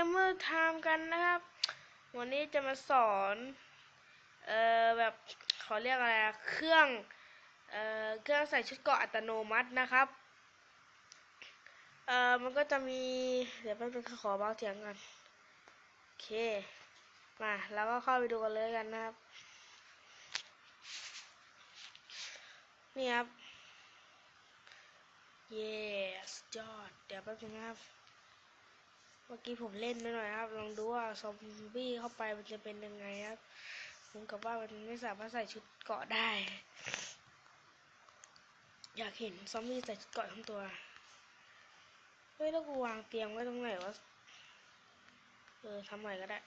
Fury Gamer Time กันนะครับ วันนี้จะมาสอน เอ่อแบบเขาเรียกอะไร เครื่อง เอ่อเครื่องใส่ชุดเกาะอัตโนมัตินะครับ เอ่อมันก็จะมี เดี๋ยวแป๊บนึงขอเบาเสียงกันโอเค มาแล้วก็เข้าไปดูกันเลยกันนะครับ นี่ครับ yes ยอด เดี๋ยวแป๊บนึงนครับ มื่อกี้ผมเล่นไปหน่อยครับ ลองดูว่าซอมบี้เข้าไปมันจะเป็นยังไงครับ ผมกับว่ามันไม่สามารถใส่ชุดเกาะได้ อยากเห็นซอมบี้ใส่ชุดเกาะทั้งตัว เฮ้ยแล้วกูวางเตียงไว้ตรงไหนวะ เออทำใหม่ก็ได้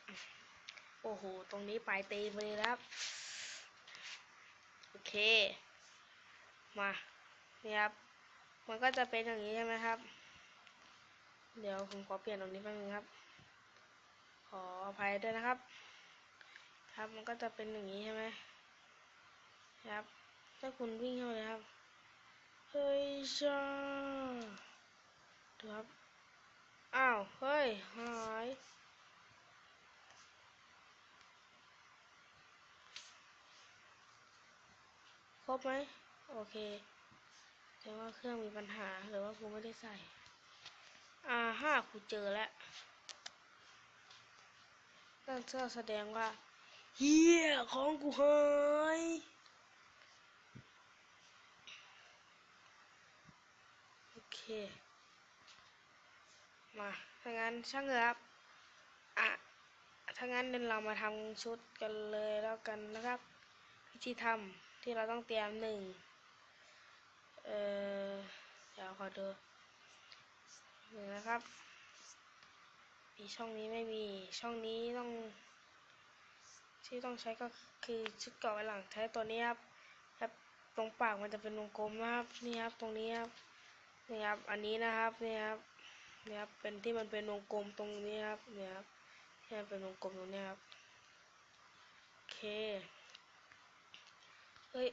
โอ้โห ตรงนี้ปลายตีนไปเลยครับ โอเค มาเนี่ยครับ มันก็จะเป็นอย่างนี้ใช่ไหมครับ เดี๋ยวผมขอเปลี่ยนตรงนี้แป๊บนึงครับ ขออภัยด้วยนะครับ ครับมันก็จะเป็นอย่างนี้ใช่ไหมครับถ้าคุณวิ่งเข้าไปเลยครับ เฮ้ยจ้าดูครับ อ้าว เฮ้ย หายครบไหม โอเคแต่ว่าเครื่องมีปัญหาหรือว่ากูไม่ได้ใส่ อ่าห้ากูเจอแล้วนั่นก็แสดงว่าเฮียของกูหายโอเค มาถ้างั้นช่างเถอะครับอะถ้างั้นเดี๋ยวเรามาทำชุดกันเลยแล้วกันนะครับ วิธีทำที่เราต้องเตรียมหนึ่งเอ่อเดี๋ยวขอดู หนึ่งนะครับมีช่องนี้ไม่มี ช่องนี้ต้อง ที่ต้องใช้ก็คือชุดเกาะไว้หลังใช้ตัวนี้ครับครับ ตรงปากมันจะเป็นวงกลมนะครับ นี่ครับ ตรงนี้ครับ นี่ครับ อันนี้นะครับ นี่ครับ นี่ครับ เป็นที่มันเป็นวงกลมตรงนี้ครับ นี่ครับที่เป็นวงกลมตรงนี้ครับ โอเค เฮ้ย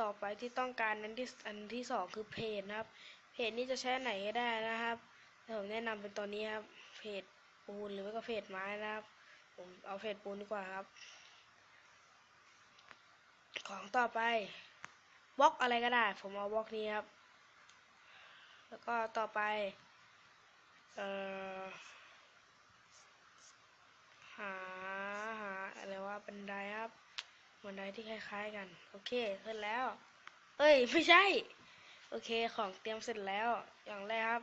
ต่อไปที่ต้องการนั้นที่อันที่สองคือเพจนะครับ เพจนี้จะใช้ไหนก็ได้นะครับแต่ผมแนะนำเป็นตัวนี้ครับ เพจปูนหรือไม่ก็เพจไม้นะครับ ผมเอาเพจปูนดีกว่าครับ ของต่อไปบล็อกอะไรก็ได้ ผมเอาบล็อกนี้ครับ แล้วก็ต่อไป เอ่อ หา หาอะไรว่าบันไดครับ บันไดที่คล้ายๆกัน โอเคขึ้นแล้ว เอ้ย ไม่ใช่ โอเคของเตรียมเสร็จแล้ว อย่างแรกครับ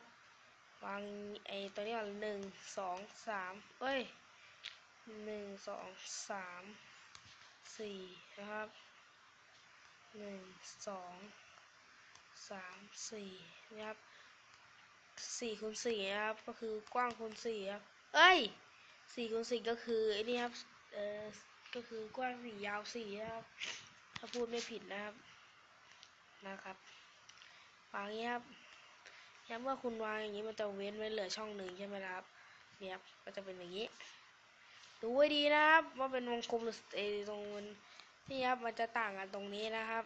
วางไอ้ตัวนี้ก่อนหนึ่งสองสามเอ้ยหนึ่งสองสามสี่นะครับหนึ่งสองสามสี่นะครับสี่คูณสี่นะครับ ก็คือกว้างคูณสี่ครับ เอ้ยสี่คูณสี่ก็คือไอ้นี่ครับ เอ่อก็คือกว้างสี่ยาวสี่นะครับ ถ้าพูดไม่ผิดนะครับ นะครับ วางอย่างนี้ครับย้ำว่าคุณวางอย่างนี้มันจะเว้นไว้เหลือช่องหนึ่งใช่ไหมครับเนี่ยครับก็จะเป็นอย่างนี้ ดูไว้ดีนะครับว่าเป็นวงกลมหรือเอตรงมันนี่ครับมันจะต่างกันตรงนี้นะครับ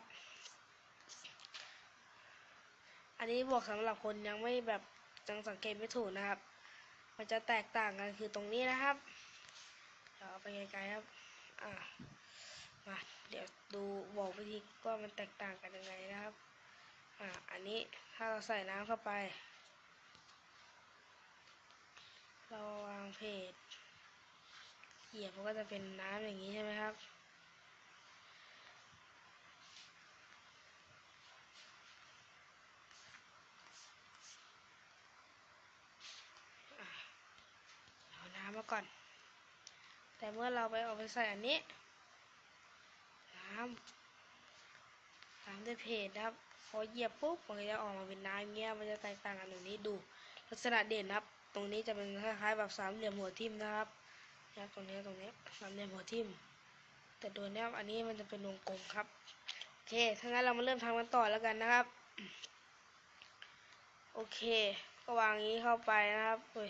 อันนี้บอกสำหรับคนยังไม่แบบยังสังเกตไม่ถูกนะครับ มันจะแตกต่างกันคือตรงนี้นะครับเดี๋ยวเอไปไกลๆครับอ่ามาเดี๋ยวดูบอกวิธีว่ามันแตกต่างกันยังไงนะครับ อ่าอันนี้ถ้าเราใส่น้ำเข้าไป เราวางเพจเหยียบมันก็จะเป็นน้ำอย่างนี้ใช่ไหมครับ เอาน้ำมาก่อน แต่เมื่อเราไปเอาไปใส่อันนี้ น้ำน้ำด้วยเพจครับ พอเหยียบปุ๊บมันก็จะออกมาเป็นน้ำเงี้ยมันจะแตกต่างกันตรงนี้ดู ลักษณะเด่นนะครับ ตรงนี้จะเป็นคล้ายๆแบบสามเหลี่ยมหัวทิ่มนะครับนะตรงนี้ตรงนี้สามเหลี่ยมหัวทิ่ม แต่โดยเนี้อันนี้มันจะเป็นวงกลมครับโอเคถ้างั้นเรามาเริ่มทำกันต่อแล้วกันนะครับ โอเค ก็วางนี้เข้าไปนะครับเฮ้ย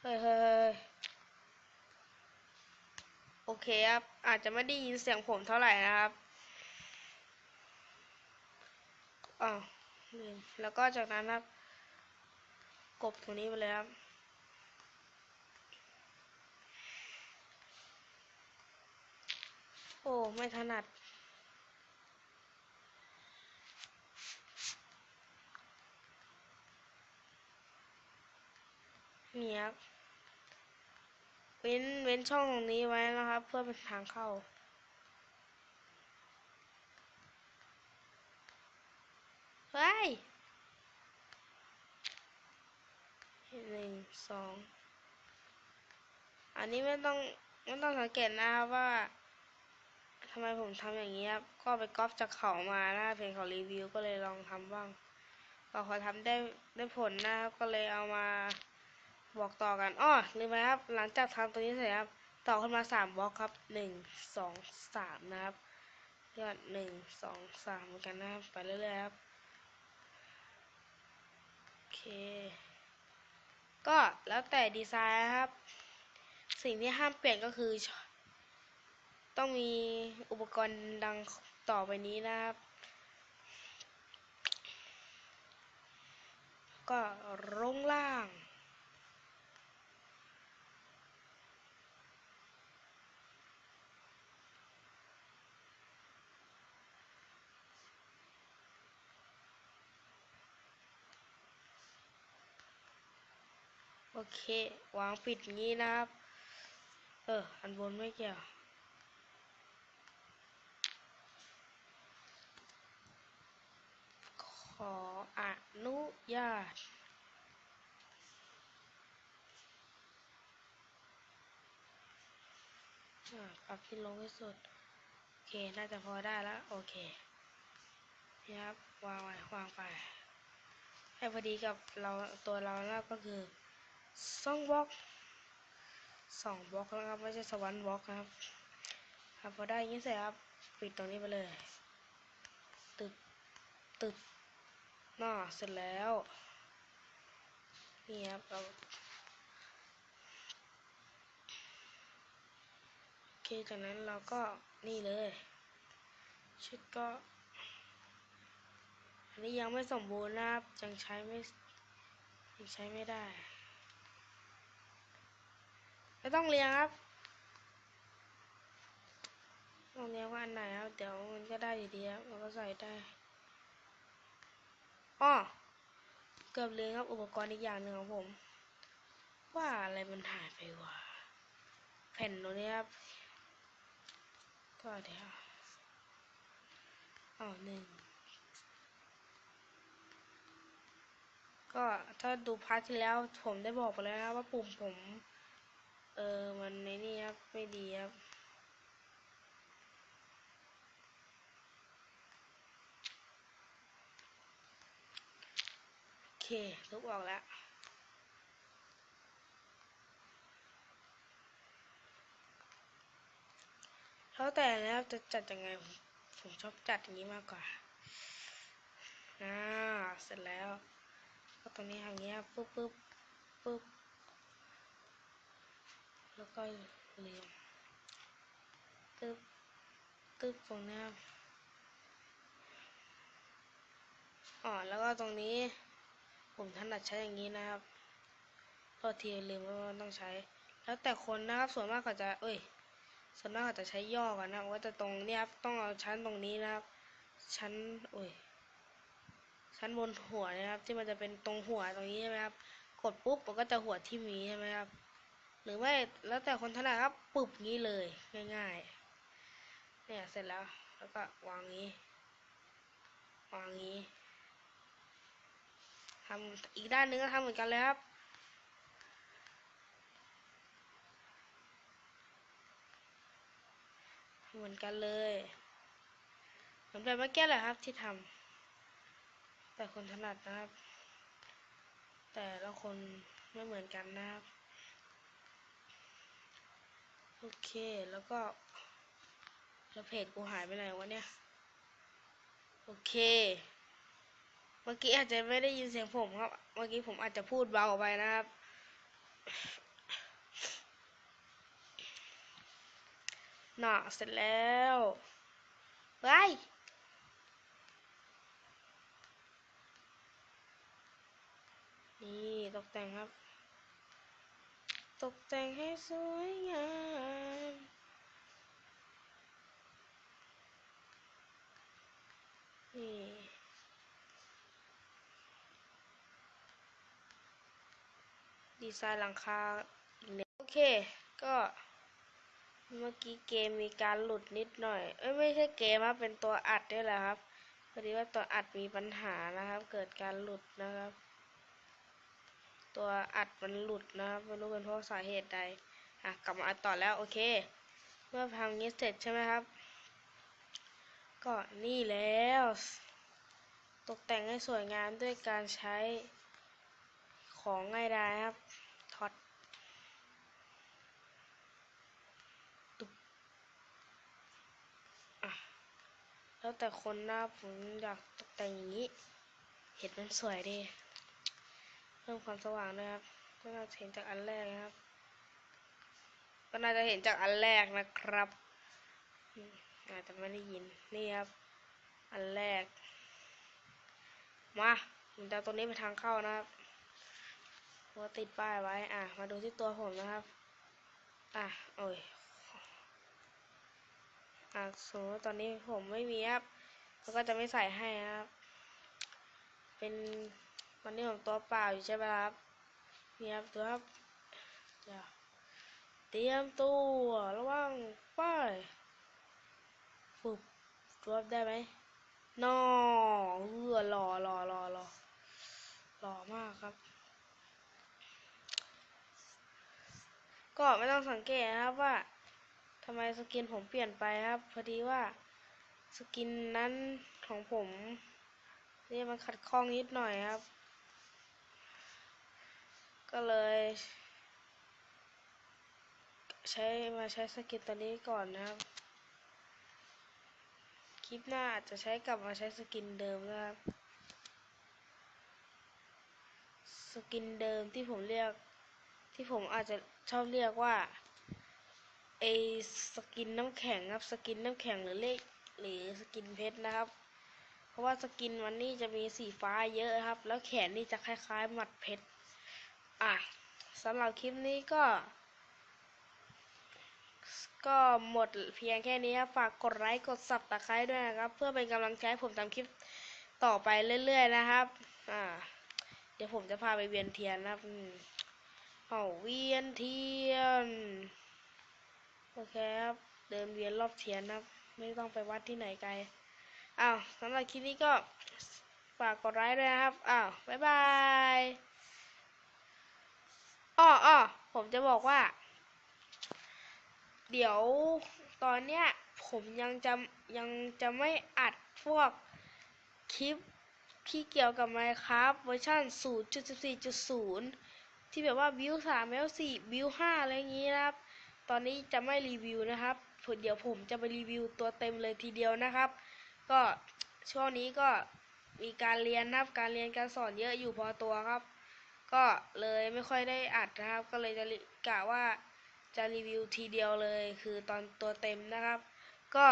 เฮ้ยเฮ้ยโอเคครับอาจจะไม่ได้ยินเสียงผมเท่าไหร่นะครับ อ้าวลืมแล้วก็จากนั้นนะครับ กบตรงนี้ไปเลยครับ โอ้ ไม่ถนัดเนี่ครับเว้น เว้นช่องตรงนี้ไว้นะครับ เพื่อเป็นทางเข้า เฮ้ยหนึ่งสองอันนี้ไม่ต้องไม่ต้องสังเกตนะครับว่าทำไมผมทำอย่างนี้ครับ ก็ไปก๊อปจากเขามานะเพจเขารีวิวก็เลยลองทำบ้างก็พอทำได้ได้ผลนะครับ ก็เลยเอามาบอกต่อกันอ้อลืมไปครับ หลังจากทำตัวนี้เสร็จครับ ต่อขึ้นมาสามบล็อกครับหนึ่งสองสามนะครับ ยอดหนึ่งสองสามเหมือนกันนะครับ ไปเรื่อยๆครับ ก็แล้วแต่ดีไซน์ครับ สิ่งที่ห้ามเปลี่ยนก็คือ ต้องมีอุปกรณ์ดังต่อไปนี้นะครับ ก็ลงล่าง โอเค วางปิดงนี้นะครับ เออ อันบนไม่เกี่ยวขออนุญาตอ่าปรับที่ลงที่สุด โอเค น่าจะพอได้แล้ว โอเคนี่ครับ วางไว้วางไป ให้พอดีกับเราตัวเราแล้วก็คือ สองบล็อกสองบล็อกนะครับไม่ใช่สวรรค์บล็อกนะครับ ครับพอได้อยังเสร็จครับปิดตรงนี้ไปเลย ตึกตึกน่าเสร็จแล้วนี่ครับเราโอเคจากนั้นเราก็นี่เลย ชุดก็อันนี้ยังไม่สมบูรณ์นะครับยังใช้ไม่ยังใช้ไม่ได้ ไม่ต้องเรียงครับต้องเรียงว่าอันไหนครับ เดี๋ยวมันก็ได้อยู่ดีครับมันก็ใส่ได้อ้อเกือบลืมครับอุปกรณ์อีกอย่างหนึ่งของผม ว่าอะไรมันหายไปวะแผ่นตรงนี้ครับ ก็เดี๋ยวอ๋อหนึ่งก็ถ้าดูพาร์ทที่แล้วผมได้บอกไปแล้วนะว่าปุ่มผม เออมันในนี่ครับไม่ดีครับโอเคทุกออกแล้วแล้วแต่นะครับจะจัดยังไง ผมชอบจัดอย่างนี้มากกว่าอ่าเสร็จแล้วก็ตรงนี้อย่างเงี้ยปุ๊บปุ๊บปุ๊บ แล้วก็เรียงตึ๊บตึ๊บตรงนี้อ๋อแล้วก็ตรงนี้ ผมถนัดใช้อย่างนี้นะครับโทษทีลืมว่ามันต้องใช้ แล้วแต่คนนะครับส่วนมากเขาจะ เอ้ย ส่วนมากเขาจะใช้ย่อกันนะว่าจะตรงเนี้ยครับต้องเอาชั้นตรงนี้นะครับ ชั้นโอ้ยชั้นบนหัวนะครับ ที่มันจะเป็นตรงหัวตรงนี้ใช่ไหมครับกดปุ๊บมันก็จะหัวที่มีใช่ไหมครับ หรือไม่แล้วแต่คนถนัดครับปึบงี้เลยง่ายๆ เนี่ยเสร็จแล้วแล้วก็วางงี้ วางงี้ทำอีกด้านหนึงก็ทำเหมือนกันเลยครับเหมือนกันเลยเหมือนแบบเมื่อกี้แหละครับที่ทำแต่คนถนัดนะครับ แต่ละคนไม่เหมือนกันนะครับ โอเค แล้วก็ แล้วเพจกูหายไปไหนวะเนี่ย โอเค เมื่อกี้อาจจะไม่ได้ยินเสียงผมครับ เมื่อกี้ผมอาจจะพูดเบาไปนะครับ น่ะ เสร็จแล้วไปนี่ตกแต่งครับ ตกแต่งให้สวยงาม นี่ดีไซน์หลังคาอีกเนี่ยโอเค ก็เมื่อกี้เกมมีการหลุดนิดหน่อย เอ้ยไม่ใช่เกมครับเป็นตัวอัดนี่แหละครับพอดีว่าตัวอัดมีปัญหานะครับ เกิดการหลุดนะครับ ตัวอัดมันหลุดนะครับไม่รู้เป็นเพราะสาเหตุใดอะกลับมาอัดต่อแล้วโอเค เมื่อทำงี้เสร็จใช่ไหมครับ ก็นี่แล้ว ตกแต่งให้สวยงามด้วยการใช้ของง่ายดายครับท็อตตุบอะแล้วแต่คนนะผมอยากตกแต่งอย่างนี้ เห็นมันสวยดี เพิ่มความสว่างด้วยครับก็น่าจะเห็นจากอันแรกนะครับ ก็น่าจะเห็นจากอันแรกนะครับอาจจะไม่ได้ยินนี่ครับ อันแรก มาผมจะตัวนี้ไปทางเข้านะครับว่าติดป้ายไว้ อะ มาดูที่ตัวผมนะครับ อะโอ้ยอะสมมติว่ตอนนี้ผมไม่มีครับแล้วก็จะไม่ใส่ให้นะครับ เป็น วันนี้ผมตัวเปล่าอยู่ใช่ไหมครับนี่ครับตัวครับเตรียมตัวระวังไป้ายฝึบรบได้ไหมนอเออหล่อหล่อหล่อหล่อหล่อมากครับ ก็ไม่ต้องสังเกตนะครับว่าทำไมสกินผมเปลี่ยนไปครับ พอดีว่าสกินนั้นของผมนี่มันขัดข้องนิดหน่อยครับ ก็เลย ใช้มาใช้สกินตัวนี้ก่อนนะครับ คลิปหน้าอาจจะใช้กลับมาใช้สกินเดิมนะครับ สกินเดิมที่ผมเรียก ที่ผมอาจจะชอบเรียกว่าไอสกินน้ำแข็งครับ สกินน้ำแข็งหรือเลขหรือสกินเพชรนะครับ เพราะว่าสกินวันนี้จะมีสีฟ้าเยอะครับ แล้วแขนนี่จะคล้ายๆหมัดเพชร อะสำหรับคลิปนี้ก็ ก็หมดเพียงแค่นี้ครับ ฝากกดไลค์กดสับตะไคร้ด้วยนะครับ เพื่อเป็นกำลังใจให้ผมทำคลิปต่อไปเรื่อยๆนะครับ อ่า เดี๋ยวผมจะพาไปเวียนเทียนนะครับอืมเอาเวียนเทียน โอเคครับ เดินเวียนรอบเทียนนะครับ ไม่ต้องไปวัดที่ไหนไกล อ้าวสำหรับคลิปนี้ก็ฝากกดไลค์ด้วยนะครับ อ้าว บ๊ายบาย อ้ออ้อผมจะบอกว่า เดี๋ยวตอนเนี้ยผมยังจะยังจะไม่อัดพวกคลิปที่เกี่ยวกับ Minecraft เวอร์ชัน0.14.0 ที่แบบว่าบิว3บิว4บิว5อะไรอย่างงี้นะครับ ตอนนี้จะไม่รีวิวนะครับเดี๋ยวผมจะไปรีวิวตัวเต็มเลยทีเดียวนะครับ ก็ช่วงนี้ก็มีการเรียนนะครับ การเรียนการสอนเยอะอยู่พอตัวครับ ก็เลยไม่ค่อยได้อัดนะครับ ก็เลยจะกะว่าจะรีวิวทีเดียวเลย คือตอนตัวเต็มนะครับ ก็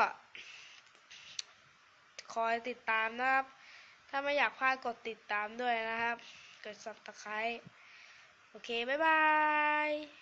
คอยติดตามนะครับ ถ้าไม่อยากพลาดกดติดตามด้วยนะครับ กด subscribe โอเค บ๊ายบาย